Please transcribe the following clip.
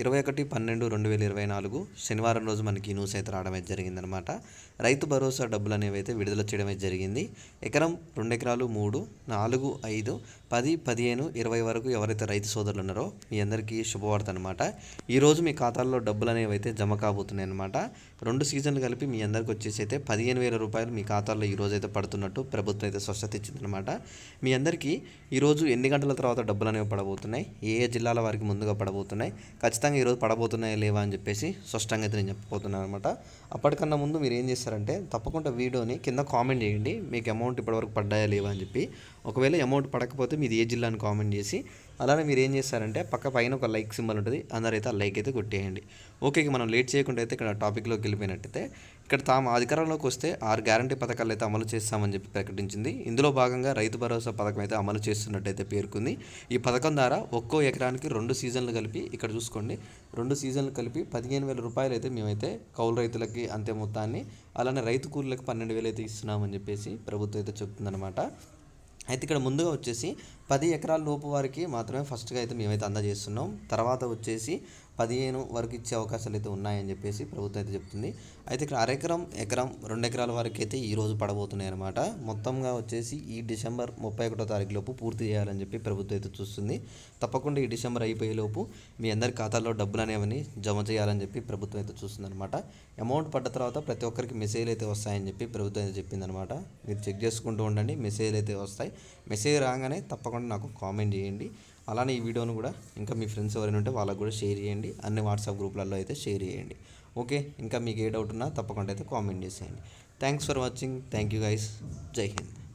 ఇరవై ఒకటి పన్నెండు రెండు వేల ఇరవై నాలుగు శనివారం రోజు మనకి న్యూస్ అయితే రావడం అయితే జరిగిందనమాట రైతు భరోసా డబ్బులు అనేవి అయితే విడుదల చేయడం అయితే జరిగింది. ఎకరం రెండు ఎకరాలు మూడు నాలుగు ఐదు పది పదిహేను ఇరవై వరకు ఎవరైతే రైతు సోదరులు ఉన్నారో మీ అందరికీ శుభవార్త అనమాట ఈరోజు మీ ఖాతాల్లో డబ్బులు అనేవి అయితే జమ కాబోతున్నాయి అనమాట రెండు సీజన్లు కలిపి మీ అందరికి వచ్చేసి అయితే పదిహేను వేల రూపాయలు మీ ఖాతాల్లో ఈరోజు అయితే పడుతున్నట్టు ప్రభుత్వం అయితే స్వచ్ఛత ఇచ్చిందనమాట మీ అందరికీ ఈరోజు ఎన్ని గంటల తర్వాత డబ్బులు అనేవి పడబోతున్నాయి? ఏ ఏ జిల్లాల వారికి ముందుగా పడబోతున్నాయి? ఖచ్చితంగా ఈరోజు పడబోతున్నాయా లేవా అని చెప్పేసి స్పష్టంగా అయితే నేను చెప్పబోతున్నాను అనమాట అప్పటికన్నా ముందు మీరు ఏం చేస్తారంటే తప్పకుండా వీడియోని కింద కామెంట్ చేయండి. మీకు అమౌంట్ ఇప్పటివరకు పడ్డాయా లేవా అని చెప్పి. ఒకవేళ అమౌంట్ పడకపోతే మీది ఏ జిల్లా అని కామెంట్ చేసి అలానే మీరు ఏం చేస్తారంటే పక్క పైన ఒక లైక్ సింబల్ ఉంటుంది అందరైతే ఆ లైక్ అయితే కొట్టేయండి. ఓకే మనం లేట్ చేయకుండా అయితే ఇక్కడ టాపిక్లోకి వెళ్ళిపోయినట్టయితే ఇక్కడ తాము అధికారంలోకి వస్తే ఆరు గ్యారంటీ పథకాలు అయితే అమలు చేస్తామని చెప్పి ప్రకటించింది. ఇందులో భాగంగా రైతు భరోసా పథకం అయితే అమలు చేస్తున్నట్టయితే పేర్కొంది. ఈ పథకం ద్వారా ఒక్కో ఎకరానికి రెండు సీజన్లు కలిపి ఇక్కడ చూసుకోండి రెండు సీజన్లు కలిపి పదిహేను వేల రూపాయలు అయితే మేమైతే కౌలు రైతులకి అంతే మొత్తాన్ని అలానే రైతు కూలీలకు పన్నెండు వేలు అయితే ఇస్తున్నామని చెప్పేసి ప్రభుత్వం అయితే చెప్తుందన్నమాట. అయితే ఇక్కడ ముందుగా వచ్చేసి పది ఎకరాల లోపు వారికి మాత్రమే ఫస్ట్గా అయితే మేమైతే అందజేస్తున్నాం. తర్వాత వచ్చేసి పదిహేను వరకు ఇచ్చే అవకాశాలు అయితే ఉన్నాయని చెప్పేసి ప్రభుత్వం అయితే చెప్తుంది. అయితే ఇక్కడ అరెకరం ఎకరం రెండు ఎకరాల వరకు అయితే ఈరోజు పడబోతున్నాయి అనమాట మొత్తంగా వచ్చేసి ఈ డిసెంబర్ ముప్పై ఒకటో తారీఖు లోపు పూర్తి చేయాలని చెప్పి ప్రభుత్వం అయితే చూస్తుంది. తప్పకుండా ఈ డిసెంబర్ అయిపోయేలోపు మీ అందరి ఖాతాల్లో డబ్బులు అనేవని జమ చేయాలని చెప్పి ప్రభుత్వం అయితే చూస్తుంది అనమాట అమౌంట్ పడ్డ తర్వాత ప్రతి ఒక్కరికి మెసేజ్లు అయితే వస్తాయని చెప్పి ప్రభుత్వం అయితే చెప్పిందనమాట మీరు చెక్ చేసుకుంటూ ఉండండి మెసేజ్లు అయితే వస్తాయి. మెసేజ్ రాగానే తప్పకుండా నాకు కామెంట్ చేయండి. అలానే ఈ వీడియోను కూడా ఇంకా మీ ఫ్రెండ్స్ ఎవరైనా ఉంటే వాళ్ళకు కూడా షేర్ చేయండి. అన్ని వాట్సాప్ గ్రూప్లలో అయితే షేర్ చేయండి. ఓకే? ఇంకా మీకు ఏ డౌట్ ఉన్నా తప్పకుండా అయితే కామెంట్ చేసేయండి. Thanks for watching. Thank you guys. Jai Hind.